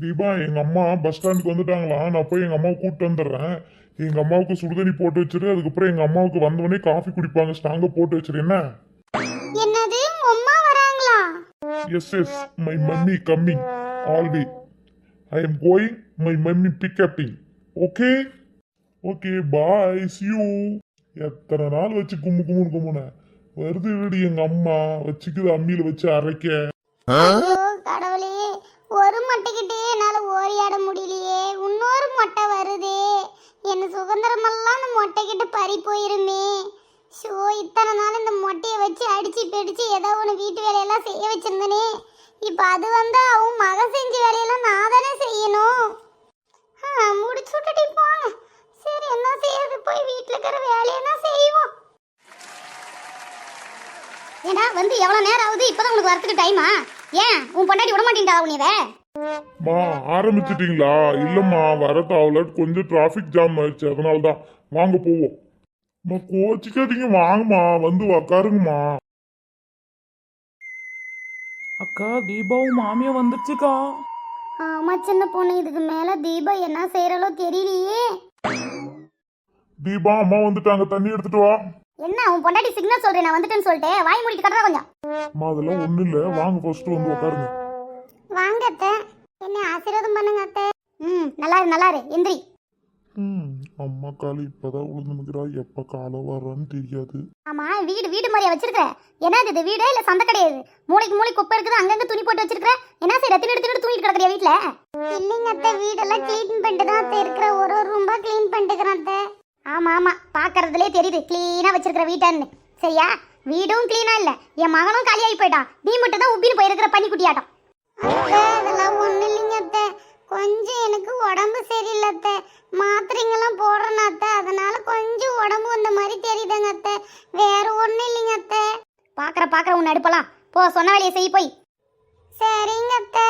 தீபா எங்க அம்மா பஸ் ஸ்டாண்டுக்கு வந்துட்டாங்களா? நான் போய் எங்க அம்மாவை கூப்பிட்டு வந்துடுறேன். எங்க அம்மாவுக்கு சுடுதண்ணி போட்டு வச்சிரு. அதுக்கப்புறம் எங்க அம்மாவுக்கு வந்தவொடனே காஃபி குடிப்பாங்க. ஸ்ட்ராங்கா போட்டு வச்சிரு. என்ன? என்னது? உங்க அம்மா வராங்களா? Yes yes my mummy coming always I am going my mummy pickupping okay okay bye you எத்தனை நாள் வச்சு கும்மு கும்முன்னு கும்முன. வருது வீடு எங்க அம்மா. வச்சுக்குது அம்மியில வச்சு அரைக்க. ஒரு என்னால் ஓரியாட முடியலையே. இன்னொரு மொட்டை வருதே. என் சுதந்திரமெல்லாம் அந்த மொட்டைக்கிட்ட பறி போயிருமே. ஷோ இத்தனை நாள் இந்த மொட்டையை வச்சு அடித்து பிடிச்சு ஏதோ ஒன்று வீட்டு வேலையெல்லாம் செய்ய வச்சுருந்தனே. இப்போ அது வந்து அவன் மக செஞ்ச வேலையெல்லாம் நான் தானே செய்யணும். ஆ, முடிச்சு விட்டுட்டு போங்க சரி என்ன செய்யறது? போய் வீட்டில் இருக்கிற வேலையெல்லாம் செய்வோம். ஏடா வந்து எவ்வளோ நேரம் ஆகுது? இப்போதான் உனக்கு வரத்துக்கு டைமா ஏன்? உன் பொண்டாட்டி விட மாட்டேன்டா உனியவ மா ஆரம்பிச்சிட்டீங்களா? இல்லம்மா வர தாவல கொஞ்சம் டிராஃபிக் ஜாம் ஆயிடுச்சு. அதனால தான் வாங்க போவோம். அம்மா கோச்சிக்காதீங்க. வாங்கம்மா. வந்து உக்காருங்கம்மா. அக்கா தீபாவும் மாமியா வந்துருச்சுக்கா. ஆமா சின்ன பொண்ணு. இதுக்கு மேல தீபா என்ன செய்யறாளோ தெரியலையே. தீபா அம்மா வந்துட்டாங்க. தண்ணி எடுத்துட்டு வா. என்ன உன் பொண்டாட்டி சிக்னல் சொல்றேன் நான் வந்துட்டேன்னு சொல்லிட்டு வாய் மூடிட்டு கட்டுறா கொஞ்சம். அம்மா அதெல்லாம் ஒண்ணும் இல்ல. வாங்க ஃபர்ஸ்ட் வந்து உட்காருங்க என்ன ஆசீர்வாதம் பண்ணுங்க அத்தை. ம் நல்லா இரு நல்லா இரு எந்திரி. ம் அம்மா காலு இப்பதான் விழுந்துனுக்குறா எப்ப காலம் வர்றான்னு தெரியாது. ஆமா வீடு வீடு மாதிரியா வச்சிருக்கிற? என்னது இது வீடு இல்ல சந்தை கிடையாது மூளைக்கு மூளை குப்பை இருக்குது அங்கங்க துணி போட்டு வச்சிருக்கிற? என்ன செய்யற தின்னு தின்னு தூங்கிட்டு கிடக்குறியா வீட்ல? இல்லைங்க அத்தை. வீடெல்லாம் க்ளீன் பண்ணிட்டு தான் அத்தை இருக்கிற ஒரு ஒரு ரூம்பா க்ளீன் பண்ணிட்டுக்கிறேன் அத்தை. ஆமா ஆமா. பாக்குறதுலே தெரியுது. க்ளீனா வச்சிருக்கிற வீட்டான்னு சரியா? வீடும் க்ளீனா இல்ல. என் மகனும் காலியாகி போயிட்டான். நீ மட்டும் தான் உப்பின்னு போயிருக்கிற பனி கொஞ்சம் எனக்கு உடம்பு சரியில்லை அத்தை. மாத்திரைங்கெல்லாம் போடுறேன் அத்தை. அதனால கொஞ்சம் உடம்பு வந்த மாதிரி தெரியுதுங்க அத்தை. வேற ஒன்றும் இல்லைங்க அத்தை. பார்க்குற பார்க்குற உன்னை அடுப்பலாம் போ சொன்ன வேலையை செய் போய். சரிங்க அத்தை.